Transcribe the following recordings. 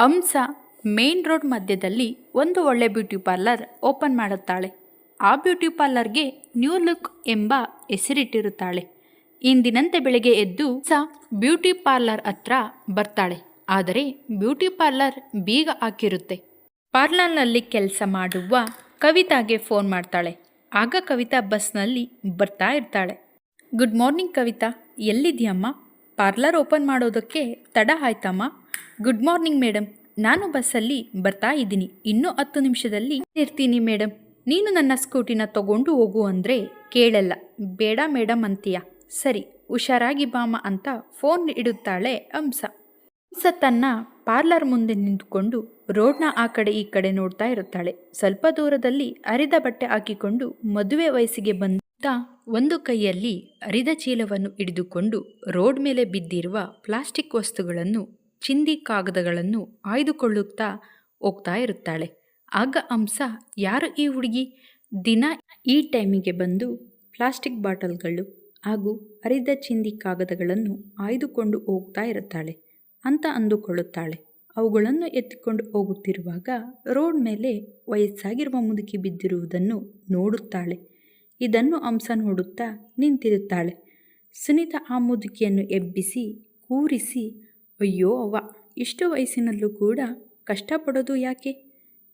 ಹಂಸ main road ಮಧ್ಯದಲ್ಲಿ ಒಂದು ಒಳ್ಳೆ ಬ್ಯೂಟಿ ಪಾರ್ಲರ್ ಓಪನ್ ಮಾಡುತ್ತಾಳೆ. ಆ ಬ್ಯೂಟಿ ಪಾರ್ಲರ್ಗೆ ನ್ಯೂ ಲುಕ್ ಎಂಬ ಹೆಸರಿಟ್ಟಿರುತ್ತಾಳೆ. ಇಂದಿನಂತೆ ಬೆಳಗ್ಗೆ ಎದ್ದು ಸ ಬ್ಯೂಟಿ ಪಾರ್ಲರ್ ಹತ್ರ ಬರ್ತಾಳೆ. ಆದರೆ ಬ್ಯೂಟಿ ಪಾರ್ಲರ್ ಬೀಗ ಹಾಕಿರುತ್ತೆ. ಪಾರ್ಲರ್ನಲ್ಲಿ ಕೆಲಸ ಮಾಡುವ ಕವಿತಾಗೆ ಫೋನ್ ಮಾಡ್ತಾಳೆ. ಆಗ ಕವಿತಾ ಬಸ್ನಲ್ಲಿ ಬರ್ತಾ ಇರ್ತಾಳೆ. Good morning Kavitha. ಎಲ್ಲಿದ್ಯಮ್ಮ parlour open ಮಾಡೋದಕ್ಕೆ ತಡ ಆಯ್ತಮ್ಮ? ಗುಡ್ ಮಾರ್ನಿಂಗ್ ಮೇಡಮ್ ನಾನು ಬಸ್ಸಲ್ಲಿ ಬರ್ತಾ ಇದ್ದೀನಿ. ಇನ್ನೂ ಹತ್ತು ನಿಮಿಷದಲ್ಲಿ ಇರ್ತೀನಿ ಮೇಡಮ್ ನೀನು ನನ್ನ ಸ್ಕೂಟಿನ ತಗೊಂಡು ಹೋಗು ಅಂದರೆ ಕೇಳಲ್ಲ. ಬೇಡ ಮೇಡಮ್ ಅಂತೀಯ? ಸರಿ, ಹುಷಾರಾಗಿ ಬಾಮ ಅಂತ ಫೋನ್ ಇಡುತ್ತಾಳೆ ಹಂಸ. ಹಂಸ ತನ್ನ ಪಾರ್ಲರ್ ಮುಂದೆ ನಿಂತುಕೊಂಡು ರೋಡ್ನ ಆ ಕಡೆ ಈ ಕಡೆ ನೋಡ್ತಾ ಇರುತ್ತಾಳೆ. ಸ್ವಲ್ಪ ದೂರದಲ್ಲಿ ಅರಿದ ಬಟ್ಟೆ ಹಾಕಿಕೊಂಡು ಮದುವೆ ವಯಸ್ಸಿಗೆ ಬಂದ ಒಂದು ಕೈಯಲ್ಲಿ ಅರಿದ ಚೀಲವನ್ನು ಹಿಡಿದುಕೊಂಡು ರೋಡ್ ಮೇಲೆ ಬಿದ್ದಿರುವ ಪ್ಲಾಸ್ಟಿಕ್ ವಸ್ತುಗಳನ್ನು ಚಿಂದಿ ಕಾಗದಗಳನ್ನು ಆಯ್ದುಕೊಳ್ಳುತ್ತಾ ಹೋಗ್ತಾ ಇರುತ್ತಾಳೆ. ಆಗ ಹಂಸ, ಯಾರು ಈ ಹುಡುಗಿ? ದಿನ ಈ ಟೈಮಿಗೆ ಬಂದು ಪ್ಲಾಸ್ಟಿಕ್ ಬಾಟಲ್ಗಳು ಹಾಗೂ ಅರಿದ ಚಿಂದಿ ಕಾಗದಗಳನ್ನು ಆಯ್ದುಕೊಂಡು ಹೋಗ್ತಾ ಇರುತ್ತಾಳೆ ಅಂತ ಅಂದುಕೊಳ್ಳುತ್ತಾಳೆ. ಅವುಗಳನ್ನು ಎತ್ತಿಕೊಂಡು ಹೋಗುತ್ತಿರುವಾಗ ರೋಡ್ ಮೇಲೆ ವಯಸ್ಸಾಗಿರುವ ಮುದುಕಿ ಬಿದ್ದಿರುವುದನ್ನು ನೋಡುತ್ತಾಳೆ. ಇದನ್ನು ಹಂಸ ನೋಡುತ್ತಾ ನಿಂತಿರುತ್ತಾಳೆ. ಸುನೀತಾ ಆ ಮುದುಕಿಯನ್ನು ಎಬ್ಬಿಸಿ, ಕೂರಿಸಿ ಅಯ್ಯೋ ಅವ್ವ, ಇಷ್ಟು ವಯಸ್ಸಿನಲ್ಲೂ ಕೂಡ ಕಷ್ಟಪಡೋದು ಯಾಕೆ?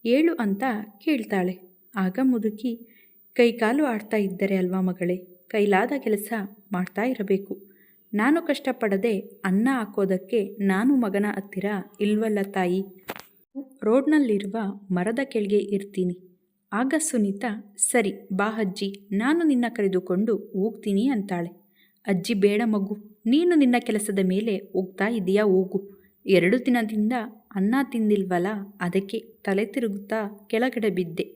ಏಳು ಅಂತ ಕೇಳ್ತಾಳೆ. ಆಗ ಮುದುಕಿ, ಕೈಕಾಲು ಆಡ್ತಾ ಇದ್ದರೆ ಅಲ್ವಾ ಮಗಳೇ, ಕೈಲಾದ ಕೆಲಸ ಮಾಡ್ತಾ ಇರಬೇಕು. ನಾನು ಕಷ್ಟಪಡದೆ ಅನ್ನ ಹಾಕೋದಕ್ಕೆ ನಾನು ಮಗನ ಹತ್ತಿರ ಇಲ್ವಲ್ಲ ತಾಯಿ? ರೋಡ್ನಲ್ಲಿರುವ ಮರದ ಕೆಳಗೆ ಇರ್ತೀನಿ. ಆಗ ಸುನೀತಾ, ಸರಿ ಬಾ ಅಜ್ಜಿ, ನಾನು ನಿನ್ನ ಕರೆದುಕೊಂಡು ಹೋಗ್ತೀನಿ ಅಂತಾಳೆ. ಅಜ್ಜಿ, ಬೇಡ ಮಗು. ನೀನು ನಿನ್ನ ಕೆಲಸದ ಮೇಲೆ ಹೋಗ್ತಾ ಇದೆಯಾ ಹೋಗು. ಎರಡು ದಿನದಿಂದ ಅನ್ನ ತಿಂದಿಲ್ವಲ್ಲ ಅದಕ್ಕೆ ತಲೆ ತಿರುಗುತ್ತಾ ಕೆಳಗಡೆ ಬಿದ್ದೆ.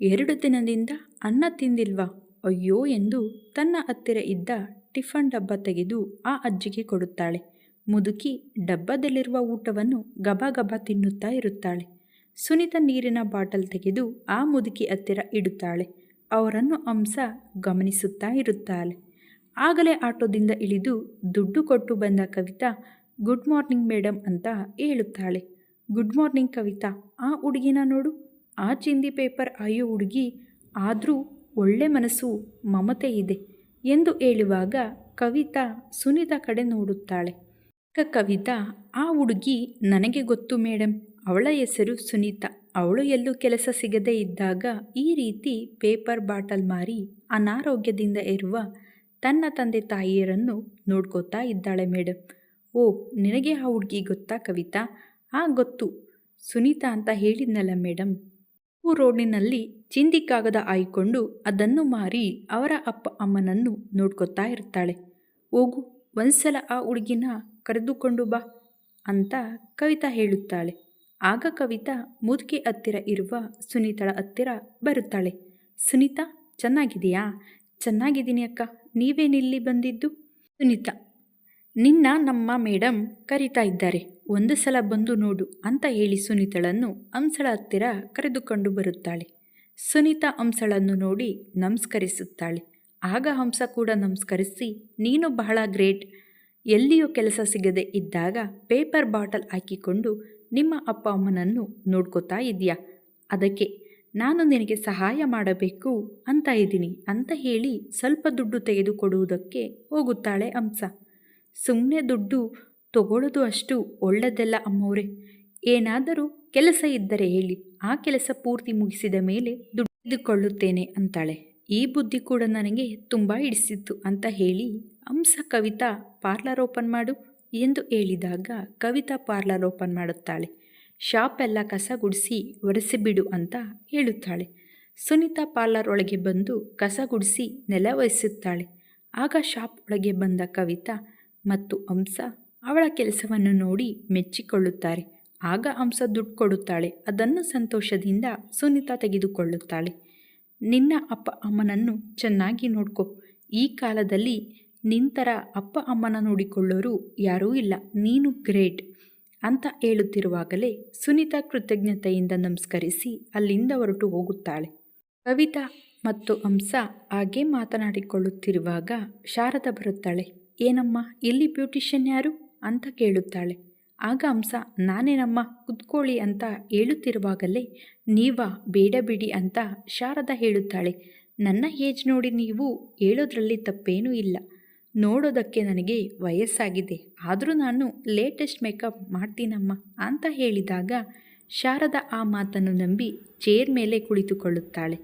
ಎರಡು ದಿನದಿಂದ ಅನ್ನ ತಿಂದಿಲ್ವಾ? ಅಯ್ಯೋ ಎಂದು ತನ್ನ ಹತ್ತಿರ ಇದ್ದ ಟಿಫನ್ ಡಬ್ಬ ತೆಗೆದು ಆ ಅಜ್ಜಿಗೆ ಕೊಡುತ್ತಾಳೆ. ಮುದುಕಿ ಡಬ್ಬದಲ್ಲಿರುವ ಊಟವನ್ನು ಗಬಗಬ ಗಬ ತಿನ್ನುತ್ತಾ ಇರುತ್ತಾಳೆ. ಸುನಿತ ನೀರಿನ ಬಾಟಲ್ ತೆಗೆದು ಆ ಮುದುಕಿ ಹತ್ತಿರ ಇಡುತ್ತಾಳೆ. ಅವರನ್ನು ಹಂಸ ಗಮನಿಸುತ್ತಾ ಇರುತ್ತಾಳೆ. ಆಗಲೇ ಆಟೋದಿಂದ ಇಳಿದು ದುಡ್ಡು ಕೊಟ್ಟು ಬಂದ ಕವಿತಾ, ಗುಡ್ ಮಾರ್ನಿಂಗ್ ಮೇಡಮ್ ಅಂತ ಹೇಳುತ್ತಾಳೆ. ಗುಡ್ ಮಾರ್ನಿಂಗ್ ಕವಿತಾ, ಆ ಹುಡುಗಿನ ನೋಡು. ಆ ಚಿಂದಿ ಪೇಪರ್ ಆಯೋ ಹುಡುಗಿ, ಆದರೂ ಒಳ್ಳೆ ಮನಸ್ಸು, ಮಮತೆ ಇದೆ ಎಂದು ಹೇಳುವಾಗ ಕವಿತಾ ಸುನೀತಾ ಕಡೆ ನೋಡುತ್ತಾಳೆ. ಕ ಕವಿತಾ, ಆ ಹುಡುಗಿ ನನಗೆ ಗೊತ್ತು ಮೇಡಮ್ ಅವಳ ಹೆಸರು ಸುನೀತಾ. ಅವಳು ಎಲ್ಲೂ ಕೆಲಸ ಸಿಗದೇ ಇದ್ದಾಗ ಈ ರೀತಿ ಪೇಪರ್ ಬಾಟಲ್ ಮಾರಿ ಅನಾರೋಗ್ಯದಿಂದ ಇರುವ ತನ್ನ ತಂದೆ ತಾಯಿಯರನ್ನು ನೋಡ್ಕೋತಾ ಇದ್ದಾಳೆ ಮೇಡಮ್ ಓ, ನಿನಗೆ ಆ ಹುಡುಗಿ ಗೊತ್ತಾ ಕವಿತಾ? ಆ, ಗೊತ್ತು. ಸುನೀತಾ ಅಂತ ಹೇಳಿದ್ನಲ್ಲ ಮೇಡಮ್ ಹೂ ರೋಡಿನಲ್ಲಿ ಚಿಂದಿ ಕಾಗದ ಆಯ್ಕೊಂಡು ಅದನ್ನು ಮಾರಿ ಅವರ ಅಪ್ಪ ಅಮ್ಮನನ್ನು ನೋಡ್ಕೊತಾ ಇರ್ತಾಳೆ. ಹೋಗು, ಒಂದ್ಸಲ ಆ ಹುಡುಗಿನ ಕರೆದುಕೊಂಡು ಬಾ ಅಂತ ಕವಿತಾ ಹೇಳುತ್ತಾಳೆ. ಆಗ ಕವಿತಾ ಮುದುಕೆ ಹತ್ತಿರ ಇರುವ ಸುನೀತಳ ಹತ್ತಿರ ಬರುತ್ತಾಳೆ. ಸುನೀತಾ ಚೆನ್ನಾಗಿದೆಯಾ ಚೆನ್ನಾಗಿದ್ದೀನಿ ಅಕ್ಕ. ನೀವೇನಿಲ್ಲಿ ಬಂದಿದ್ದು? ಸುನೀತಾ, ನಿನ್ನ ನಮ್ಮ ಮೇಡಮ್ ಕರೀತಾ ಇದ್ದಾರೆ. ಒಂದು ಸಲ ಬಂದು ನೋಡು ಅಂತ ಹೇಳಿ ಸುನೀತಳನ್ನು ಹಂಸಳ ಹತ್ತಿರ ಕರೆದುಕೊಂಡು ಬರುತ್ತಾಳೆ. ಸುನೀತಾ ಹಂಸಳನ್ನು ನೋಡಿ ನಮಸ್ಕರಿಸುತ್ತಾಳೆ. ಆಗ ಹಂಸ ಕೂಡ ನಮಸ್ಕರಿಸಿ, ನೀನು ಬಹಳ ಗ್ರೇಟ್. ಎಲ್ಲಿಯೂ ಕೆಲಸ ಸಿಗದೆ ಇದ್ದಾಗ ಪೇಪರ್ ಬಾಟಲ್ ಹಾಕಿಕೊಂಡು ನಿಮ್ಮ ಅಪ್ಪ ಅಮ್ಮನನ್ನು ನೋಡ್ಕೋತಾ ಇದೆಯಾ ಅದಕ್ಕೆ ನಾನು ನಿನಗೆ ಸಹಾಯ ಮಾಡಬೇಕು ಅಂತ ಇದ್ದೀನಿ ಅಂತ ಹೇಳಿ ಸ್ವಲ್ಪ ದುಡ್ಡು ತೆಗೆದುಕೊಡುವುದಕ್ಕೆ ಹೋಗುತ್ತಾಳೆ ಹಂಸ. ಸುಮ್ಮನೆ ದುಡ್ಡು ತಗೊಳ್ಳೋದು ಅಷ್ಟು ಒಳ್ಳೆಯದಲ್ಲ ಅಮ್ಮವ್ರೆ. ಏನಾದರೂ ಕೆಲಸ ಇದ್ದರೆ ಹೇಳಿ. ಆ ಕೆಲಸ ಪೂರ್ತಿ ಮುಗಿಸಿದ ಮೇಲೆ ದುಡ್ಡು ತೆಗೆದುಕೊಳ್ಳುತ್ತೇನೆ ಅಂತಾಳೆ. ಈ ಬುದ್ಧಿ ಕೂಡ ನನಗೆ ತುಂಬ ಹಿಡಿಸಿತ್ತು ಅಂತ ಹೇಳಿ ಹಂಸ ಕವಿತಾ ಪಾರ್ಲರ್ ಓಪನ್ ಮಾಡು ಎಂದು ಹೇಳಿದಾಗ ಕವಿತಾ ಪಾರ್ಲರ್ ಓಪನ್ ಮಾಡುತ್ತಾಳೆ. ಶಾಪ್ ಎಲ್ಲ ಕಸ ಗುಡಿಸಿ ಒರೆಸಿಬಿಡು ಅಂತ ಹೇಳುತ್ತಾಳೆ. ಸುನೀತಾ ಪಾರ್ಲರ್ ಒಳಗೆ ಬಂದು ಕಸ ಗುಡಿಸಿ ನೆಲ ಒರೆಸುತ್ತಾಳೆ ಆಗ ಶಾಪ್ ಒಳಗೆ ಬಂದ ಕವಿತಾ ಮತ್ತು ಹಂಸ ಅವಳ ಕೆಲಸವನ್ನು ನೋಡಿ ಮೆಚ್ಚಿಕೊಳ್ಳುತ್ತಾರೆ. ಆಗ ಹಂಸ ದುಡ್ಡು ಕೊಡುತ್ತಾಳೆ. ಅದನ್ನು ಸಂತೋಷದಿಂದ ಸುನೀತಾ ತೆಗೆದುಕೊಳ್ಳುತ್ತಾಳೆ. ನಿನ್ನ ಅಪ್ಪ ಅಮ್ಮನನ್ನು ಚೆನ್ನಾಗಿ ನೋಡ್ಕೊ. ಈ ಕಾಲದಲ್ಲಿ ನಿಂತರ ಅಪ್ಪ ಅಮ್ಮನ ನೋಡಿಕೊಳ್ಳೋರು ಯಾರೂ ಇಲ್ಲ. ನೀನು ಗ್ರೇಟ್. ಅಂತ ಹೇಳುತ್ತಿರುವಾಗಲೇ ಸುನೀತಾ ಕೃತಜ್ಞತೆಯಿಂದ ನಮಸ್ಕರಿಸಿ ಅಲ್ಲಿಂದ ಹೊರಟು ಹೋಗುತ್ತಾಳೆ. ಕವಿತಾ ಮತ್ತು ಹಂಸ ಹಾಗೆ ಮಾತನಾಡಿಕೊಳ್ಳುತ್ತಿರುವಾಗ ಶಾರದ ಬರುತ್ತಾಳೆ. ಏನಮ್ಮ, ಇಲ್ಲಿ ಬ್ಯೂಟಿಷಿಯನ್ ಯಾರು? ಅಂತ ಕೇಳುತ್ತಾಳೆ. ಆಗ ಹಂಸ, ನಾನೇನಮ್ಮ, ಕುತ್ಕೊಳ್ಳಿ ಅಂತ ಹೇಳುತ್ತಿರುವಾಗಲೇ ನೀವ, ಬೇಡ ಬಿಡಿ ಅಂತ ಶಾರದ ಹೇಳುತ್ತಾಳೆ. ನನ್ನ ಏಜ್ ನೋಡಿ ನೀವು ಹೇಳೋದ್ರಲ್ಲಿ ತಪ್ಪೇನೂ ಇಲ್ಲ. ನೋಡೋದಕ್ಕೆ ನನಗೆ ವಯಸ್ಸಾಗಿದೆ. ಆದರೂ ನಾನು ಲೇಟೆಸ್ಟ್ ಮೇಕಪ್ ಮಾಡ್ತೀನಮ್ಮ ಅಂತ ಹೇಳಿದಾಗ ಶಾರದ ಆ ಮಾತನ್ನು ನಂಬಿ ಚೇರ್ ಮೇಲೆ ಕುಳಿತುಕೊಳ್ಳುತ್ತಾಳೆ.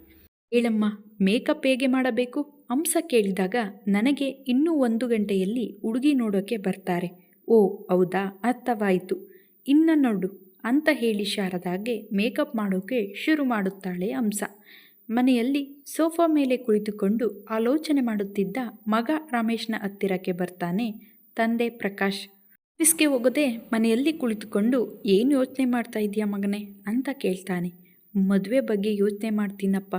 ಹೇಳಮ್ಮ ಮೇಕಪ್ ಹೇಗೆ ಮಾಡಬೇಕು? ಹಂಸ ಕೇಳಿದಾಗ ನನಗೆ ಇನ್ನೂ ಒಂದು ಗಂಟೆಯಲ್ಲಿ ಹುಡುಗಿ ನೋಡೋಕ್ಕೆ ಬರ್ತಾರೆ. ಓ, ಹೌದಾ? ಅರ್ಥವಾಯಿತು. ಇನ್ನು ನೋಡು ಅಂತ ಹೇಳಿ ಶಾರದಾಗೆ ಮೇಕಪ್ ಮಾಡೋಕೆ ಶುರು ಮಾಡುತ್ತಾಳೆ ಹಂಸ ಮನೆಯಲ್ಲಿ ಸೋಫಾ ಮೇಲೆ ಕುಳಿತುಕೊಂಡು ಆಲೋಚನೆ ಮಾಡುತ್ತಿದ್ದ ಮಗ ರಮೇಶ್ನ ಹತ್ತಿರಕ್ಕೆ ಬರ್ತಾನೆ ತಂದೆ ಪ್ರಕಾಶ್. ಆಫೀಸ್ಗೆ ಹೋಗದೆ ಮನೆಯಲ್ಲಿ ಕುಳಿತುಕೊಂಡು ಏನು ಯೋಚನೆ ಮಾಡ್ತಾ ಇದೆಯಾ ಮಗನೇ? ಅಂತ ಕೇಳ್ತಾನೆ. ಮದುವೆ ಬಗ್ಗೆ ಯೋಚನೆ ಮಾಡ್ತೀನಪ್ಪ.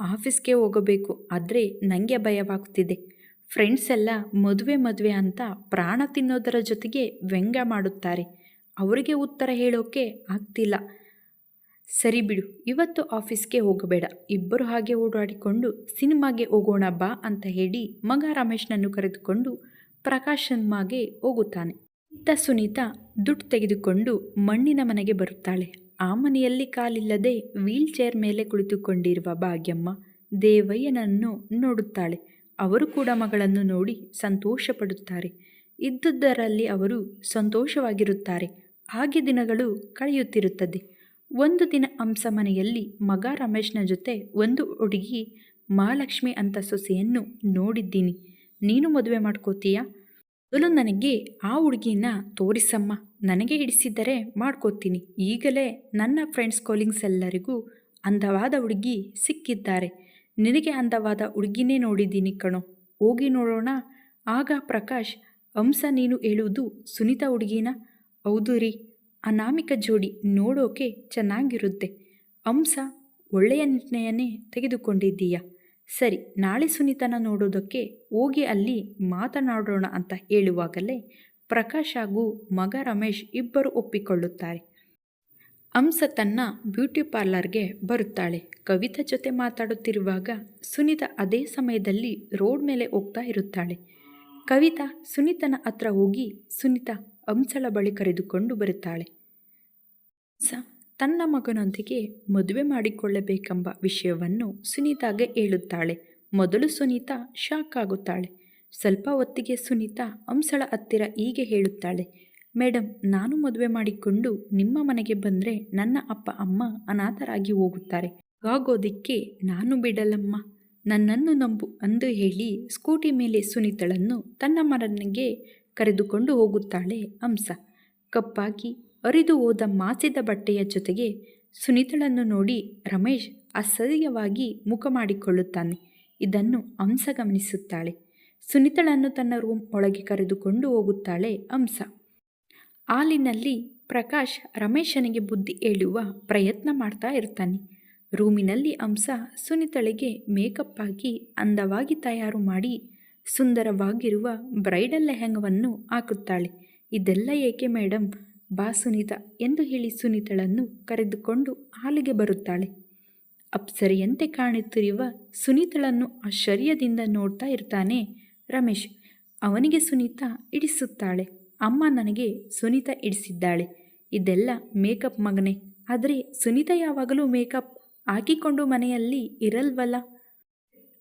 ಆಫೀಸ್ಗೆ ಹೋಗಬೇಕು. ಆದರೆ ನನಗೆ ಭಯವಾಗ್ತಿದೆ. ಫ್ರೆಂಡ್ಸ್ ಎಲ್ಲ ಮದುವೆ ಮದುವೆ ಅಂತ ಪ್ರಾಣ ತಿನ್ನೋದರ ಜೊತೆಗೆ ವ್ಯಂಗ್ಯ ಮಾಡುತ್ತಾರೆ. ಅವರಿಗೆ ಉತ್ತರ ಹೇಳೋಕೆ ಆಗ್ತಿಲ್ಲ. ಸರಿ ಬಿಡು, ಇವತ್ತು ಆಫೀಸ್ಗೆ ಹೋಗಬೇಡ. ಇಬ್ಬರು ಹಾಗೆ ಓಡಾಡಿಕೊಂಡು ಸಿನಿಮಾಗೆ ಹೋಗೋಣ ಬಾ ಅಂತ ಹೇಳಿ ಮಗ ರಮೇಶ್ನನ್ನು ಕರೆದುಕೊಂಡು ಪ್ರಕಾಶ್ ಹೋಗುತ್ತಾನೆ. ಇತ್ತ ಸುನೀತಾ ದುಡ್ಡು ತೆಗೆದುಕೊಂಡು ಮಣ್ಣಿನ ಮನೆಗೆ ಬರುತ್ತಾಳೆ. ಆ ಮನೆಯಲ್ಲಿ ಕಾಲಿಲ್ಲದೆ ವೀಲ್ ಚೇರ್ ಮೇಲೆ ಕುಳಿತುಕೊಂಡಿರುವ ಭಾಗ್ಯಮ್ಮ ದೇವಯ್ಯನನ್ನು ನೋಡುತ್ತಾಳೆ. ಅವರು ಕೂಡ ಮಗಳನ್ನು ನೋಡಿ ಸಂತೋಷ ಪಡುತ್ತಾರೆ ಇದ್ದುದರಲ್ಲಿ ಅವರು ಸಂತೋಷವಾಗಿರುತ್ತಾರೆ. ಹಾಗೆ ದಿನಗಳು ಕಳೆಯುತ್ತಿರುತ್ತದೆ. ಒಂದು ದಿನ ಹಂಸ ಮನೆಯಲ್ಲಿ ಮಗ ರಮೇಶ್ನ ಜೊತೆ ಒಂದು ಹುಡುಗಿ ಮಹಾಲಕ್ಷ್ಮಿ ಅಂತ ಸೊಸೆಯನ್ನು ನೋಡಿದ್ದೀನಿ. ನೀನು ಮದುವೆ ಮಾಡ್ಕೋತೀಯಾ? ಮೊದಲು ನನಗೆ ಆ ಹುಡುಗಿನ ತೋರಿಸಮ್ಮ. ನನಗೆ ಹಿಡಿಸಿದ್ದರೆ ಮಾಡ್ಕೋತೀನಿ. ಈಗಲೇ ನನ್ನ ಫ್ರೆಂಡ್ಸ್ ಕಾಲಿಂಗ್ಸ್ ಎಲ್ಲರಿಗೂ ಅಂದವಾದ ಹುಡುಗಿ ಸಿಕ್ಕಿದ್ದಾರೆ. ನಿನಗೆ ಅಂದವಾದ ಹುಡುಗಿನೇ ನೋಡಿದ್ದೀನಿ ಕಣೋ. ಹೋಗಿ ನೋಡೋಣ. ಆಗ ಪ್ರಕಾಶ್ ಹಂಸ ನೀನು ಹೇಳುವುದು ಸುನೀತಾ ಹುಡುಗಿನ? ಹೌದು ರೀ. ಅನಾಮಿಕ ಜೋಡಿ ನೋಡೋಕೆ ಚೆನ್ನಾಗಿರುತ್ತೆ. ಅಂಸ ಒಳ್ಳೆಯ ನಿರ್ಣಯನೇ ತೆಗೆದುಕೊಂಡಿದ್ದೀಯ? ಸರಿ, ನಾಳೆ ಸುನೀತನ ನೋಡೋದಕ್ಕೆ ಹೋಗಿ ಅಲ್ಲಿ ಮಾತನಾಡೋಣ ಅಂತ ಹೇಳುವಾಗಲೇ ಪ್ರಕಾಶ್ ಹಾಗೂ ಮಗ ರಮೇಶ್ ಇಬ್ಬರು ಒಪ್ಪಿಕೊಳ್ಳುತ್ತಾರೆ. ಅಂಸ ತನ್ನ ಬ್ಯೂಟಿ ಪಾರ್ಲರ್ಗೆ ಬರುತ್ತಾಳೆ. ಕವಿತಾ ಜೊತೆ ಮಾತಾಡುತ್ತಿರುವಾಗ ಸುನೀತಾ ಅದೇ ಸಮಯದಲ್ಲಿ ರೋಡ್ ಮೇಲೆ ಹೋಗ್ತಾ ಇರುತ್ತಾಳೆ. ಕವಿತಾ, ಸುನೀತನ ಹತ್ರ ಹೋಗಿ ಸುನೀತಾ ಹಂಸಳ ಬಳಿ ಕರೆದುಕೊಂಡು ಬರುತ್ತಾಳೆ. ಸ, ತನ್ನ ಮಗನೊಂದಿಗೆ ಮದುವೆ ಮಾಡಿಕೊಳ್ಳಬೇಕೆಂಬ ವಿಷಯವನ್ನು ಸುನೀತಾಗೆ ಹೇಳುತ್ತಾಳೆ. ಮೊದಲು ಸುನೀತಾ ಶಾಕ್ ಆಗುತ್ತಾಳೆ ಸ್ವಲ್ಪ ಹೊತ್ತಿಗೆ ಸುನೀತಾ ಹಂಸಳ ಹತ್ತಿರ ಹೀಗೆ ಹೇಳುತ್ತಾಳೆ. ಮೇಡಮ್ ನಾನು ಮದುವೆ ಮಾಡಿಕೊಂಡು ನಿಮ್ಮ ಮನೆಗೆ ಬಂದರೆ ನನ್ನ ಅಪ್ಪ, ಅಮ್ಮ ಅನಾಥರಾಗಿ ಹೋಗುತ್ತಾರೆ. ಆಗೋದಿಕ್ಕೆ ನಾನು ಬಿಡಲಮ್ಮ. ನನ್ನನ್ನು ನಂಬು ಅಂದು ಹೇಳಿ, ಸ್ಕೂಟಿ ಮೇಲೆ ಸುನೀತಳನ್ನು ತನ್ನ ಮರನಿಗೆ ಕರೆದುಕೊಂಡು ಹೋಗುತ್ತಾಳೆ ಹಂಸ. ಕಪ್ಪಾಗಿ ಅರಿದು ಹೋದ ಮಾಸಿದ ಬಟ್ಟೆಯ ಜೊತೆಗೆ ಸುನಿತಳನ್ನು ನೋಡಿ ರಮೇಶ್ ಅಸಹ್ಯವಾಗಿ ಮುಖ ಮಾಡಿಕೊಳ್ಳುತ್ತಾನೆ. ಇದನ್ನು ಹಂಸ ಗಮನಿಸುತ್ತಾಳೆ. ಸುನಿತಳನ್ನು ತನ್ನ ರೂಮ್ ಒಳಗೆ ಕರೆದುಕೊಂಡು ಹೋಗುತ್ತಾಳೆ ಹಂಸ. ಹಾಲಿನಲ್ಲಿ ಪ್ರಕಾಶ್ ರಮೇಶನಿಗೆ ಬುದ್ಧಿ ಹೇಳುವ ಪ್ರಯತ್ನ ಮಾಡ್ತಾ ಇರ್ತಾನೆ. ರೂಮಿನಲ್ಲಿ ಹಂಸ ಸುನಿತಳಿಗೆ ಮೇಕಪ್ ಆಗಿ ಅಂದವಾಗಿ ತಯಾರು ಮಾಡಿ ಸುಂದರವಾಗಿರುವ ಬ್ರೈಡಲ್ ಲೆಹೆಂಗವನ್ನು ಹಾಕುತ್ತಾಳೆ. ಇದೆಲ್ಲ ಏಕೆ ಮೇಡಮ್ ಬಾ ಸುನೀತ ಎಂದು ಹೇಳಿ ಸುನೀತಳನ್ನು ಕರೆದುಕೊಂಡು ಹಾಲಿಗೆ ಬರುತ್ತಾಳೆ. ಅಪ್ಸರಿಯಂತೆ ಕಾಣುತ್ತಿರುವ ಸುನೀತಳನ್ನು ಆಶ್ಚರ್ಯದಿಂದ ನೋಡ್ತಾ ಇರ್ತಾನೆ ರಮೇಶ್. ಅವನಿಗೆ ಸುನೀತಾ ಇಡಿಸುತ್ತಾಳೆ. ಅಮ್ಮ ನನಗೆ ಸುನೀತಾ ಇಡಿಸಿದ್ದಾಳೆ. ಇದೆಲ್ಲ ಮೇಕಪ್ ಮಗನೆ. ಆದರೆ ಸುನೀತಾ ಯಾವಾಗಲೂ ಮೇಕಪ್ ಹಾಕಿಕೊಂಡು ಮನೆಯಲ್ಲಿ ಇರಲ್ವಲ್ಲ?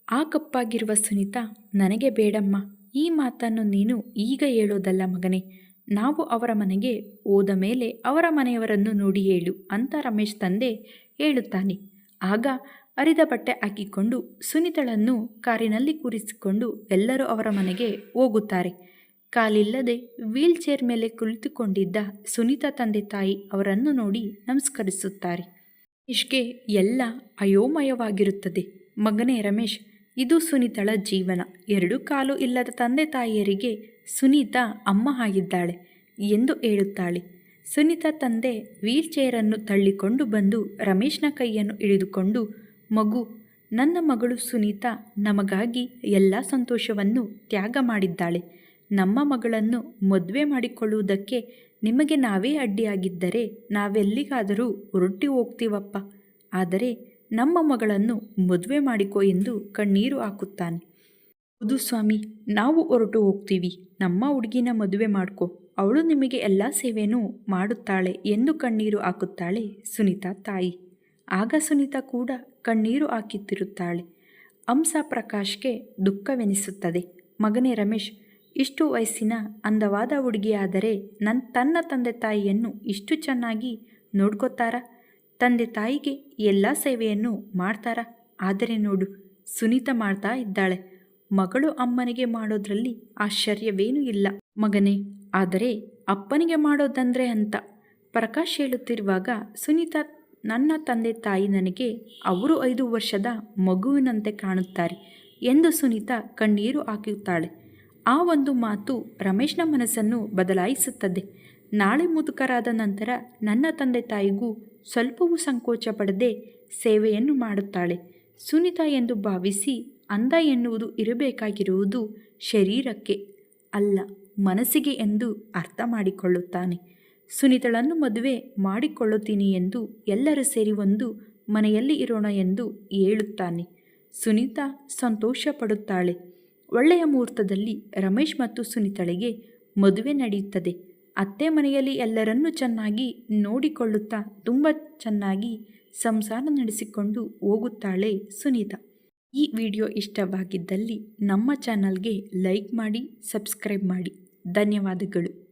ಆ ಕಪ್ಪಾಗಿರುವ ಸುನೀತಾ, ನನಗೆ ಬೇಡಮ್ಮ, ಈ ಮಾತನ್ನು ನೀನು ಈಗ ಹೇಳೋದಲ್ಲ ಮಗನೇ. ನಾವು ಅವರ ಮನೆಗೆ ಹೋದ ಮೇಲೆ ಅವರ ಮನೆಯವರನ್ನು ನೋಡಿ ಹೇಳು ಅಂತ ರಮೇಶ್ ತಂದೆ ಹೇಳುತ್ತಾನೆ. ಆಗ ಅರಿದ ಬಟ್ಟೆ ಹಾಕಿಕೊಂಡು ಸುನಿತಳನ್ನು ಕಾರಿನಲ್ಲಿ ಕೂರಿಸಿಕೊಂಡು ಎಲ್ಲರೂ ಅವರ ಮನೆಗೆ ಹೋಗುತ್ತಾರೆ. ಕಾಲಿಲ್ಲದೆ ವೀಲ್ ಚೇರ್ ಮೇಲೆ ಕುಳಿತುಕೊಂಡಿದ್ದ ಸುನೀತಾ ತಂದೆ ತಾಯಿ ಅವರನ್ನು ನೋಡಿ ನಮಸ್ಕರಿಸುತ್ತಾರೆ. ರಮೇಶ್ಗೆ ಎಲ್ಲ ಅಯೋಮಯವಾಗಿರುತ್ತದೆ. ಮಗನೇ ರಮೇಶ್ ಇದು ಸುನೀತಳ ಜೀವನ. ಎರಡು ಕಾಲು ಇಲ್ಲದ ತಂದೆ ತಾಯಿಯರಿಗೆ ಸುನೀತಾ ಅಮ್ಮ ಆಗಿದ್ದಾಳೆ ಎಂದು ಹೇಳುತ್ತಾಳೆ. ಸುನೀತಾ ತಂದೆ ವೀಲ್ ಚೇರನ್ನು ತಳ್ಳಿಕೊಂಡು ಬಂದು ರಮೇಶ್ನ ಕೈಯನ್ನು ಹಿಡಿದುಕೊಂಡು, ಮಗು, ನನ್ನ ಮಗಳು ಸುನೀತಾ ನಮಗಾಗಿ ಎಲ್ಲ ಸಂತೋಷವನ್ನು ತ್ಯಾಗ ಮಾಡಿದ್ದಾಳೆ. ನಮ್ಮ ಮಗಳನ್ನು ಮದುವೆ ಮಾಡಿಕೊಳ್ಳುವುದಕ್ಕೆ ನಿಮಗೆ ನಾವೇ ಅಡ್ಡಿಯಾಗಿದ್ದರೆ ನಾವೆಲ್ಲಿಗಾದರೂ ಹೊರಟಿ ಹೋಗ್ತೀವಪ್ಪ. ಆದರೆ ನಮ್ಮ ಮಗಳನ್ನು ಮದುವೆ ಮಾಡಿಕೊ ಎಂದು ಕಣ್ಣೀರು ಹಾಕುತ್ತಾನೆ. ಹೌದು ಸ್ವಾಮಿ, ನಾವು ಹೊರಟು ಹೋಗ್ತೀವಿ. ನಮ್ಮ ಹುಡುಗಿನ ಮದುವೆ ಮಾಡ್ಕೊ. ಅವಳು ನಿಮಗೆ ಎಲ್ಲ ಸೇವೆಯೂ ಮಾಡುತ್ತಾಳೆ ಎಂದು ಕಣ್ಣೀರು ಹಾಕುತ್ತಾಳೆ ಸುನೀತಾ ತಾಯಿ. ಆಗ ಸುನೀತಾ ಕೂಡ ಕಣ್ಣೀರು ಹಾಕಿತ್ತಿರುತ್ತಾಳೆ. ಹಂಸ ಪ್ರಕಾಶ್ಗೆ ದುಃಖವೆನಿಸುತ್ತದೆ. ಮಗನೇ ರಮೇಶ್, ಇಷ್ಟು ವಯಸ್ಸಿನ ಅಂದವಾದ ಹುಡುಗಿಯಾದರೆ ನನ್ನ ತನ್ನ ತಂದೆ ತಾಯಿಯನ್ನು ಇಷ್ಟು ಚೆನ್ನಾಗಿ ನೋಡ್ಕೋತಾರ? ತಂದೆ ತಾಯಿಗೆ ಎಲ್ಲ ಸೇವೆಯನ್ನು ಮಾಡ್ತಾರ? ಆದರೆ ನೋಡು, ಸುನೀತ ಮಾಡ್ತಾ ಇದ್ದಾಳೆ. ಮಗಳು ಅಮ್ಮನಿಗೆ ಮಾಡೋದ್ರಲ್ಲಿ ಆಶ್ಚರ್ಯವೇನೂ ಇಲ್ಲ. ಮಗನೇ, ಆದರೆ ಅಪ್ಪನಿಗೆ ಮಾಡೋದಂದ್ರೆ ಅಂತ. ಪ್ರಕಾಶ್ ಹೇಳುತ್ತಿರುವಾಗ ಸುನೀತಾ, ನನ್ನ ತಂದೆ ತಾಯಿ ನನಗೆ ಅವರು ಐದು ವರ್ಷದ ಮಗುವಿನಂತೆ ಕಾಣುತ್ತಾರೆ ಎಂದು ಸುನೀತಾ ಕಣ್ಣೀರು ಹಾಕುತ್ತಾಳೆ ಆ ಒಂದು ಮಾತು ರಮೇಶ್ನ ಮನಸ್ಸನ್ನು ಬದಲಾಯಿಸುತ್ತದೆ. ನಾಳೆ ಮುದುಕರಾದ ನಂತರ ನನ್ನ ತಂದೆ ತಾಯಿಗೂ ಸ್ವಲ್ಪವೂ ಸಂಕೋಚ ಪಡದೆ ಸೇವೆಯನ್ನು ಮಾಡುತ್ತಾಳೆ. ಸುನಿತಾ ಎಂದು ಭಾವಿಸಿ ಅಂದ ಎನ್ನುವುದು ಇರಬೇಕಾಗಿರುವುದು ಶರೀರಕ್ಕೆ ಅಲ್ಲ, ಮನಸ್ಸಿಗೆ ಎಂದು ಅರ್ಥ ಮಾಡಿಕೊಳ್ಳುತ್ತಾನೆ. ಸುನಿತಳನ್ನು ಮದುವೆ ಮಾಡಿಕೊಳ್ಳುತ್ತೀನಿ ಎಂದು ಎಲ್ಲರೂ ಸೇರಿ ಒಂದು ಮನೆಯಲ್ಲಿ ಇರೋಣ ಎಂದು ಹೇಳುತ್ತಾನೆ. ಸುನಿತಾ ಸಂತೋಷ ಪಡುತ್ತಾಳೆ. ಒಳ್ಳೆಯ ಮುಹೂರ್ತದಲ್ಲಿ ರಮೇಶ್ ಮತ್ತು ಸುನಿತಳಿಗೆ ಮದುವೆ ನಡೆಯುತ್ತದೆ. ಅತ್ತೆ ಮನೆಯಲ್ಲಿ ಎಲ್ಲರನ್ನೂ ಚೆನ್ನಾಗಿ ನೋಡಿಕೊಳ್ಳುತ್ತಾ ತುಂಬ ಚೆನ್ನಾಗಿ ಸಂಸಾರ ನಡೆಸಿಕೊಂಡು ಹೋಗುತ್ತಾಳೆ ಸುನೀತಾ. ಈ ವಿಡಿಯೋ ಇಷ್ಟವಾಗಿದ್ದಲ್ಲಿ ನಮ್ಮ ಚಾನಲ್ಗೆ ಲೈಕ್ ಮಾಡಿ, ಸಬ್ಸ್ಕ್ರೈಬ್ ಮಾಡಿ. ಧನ್ಯವಾದಗಳು.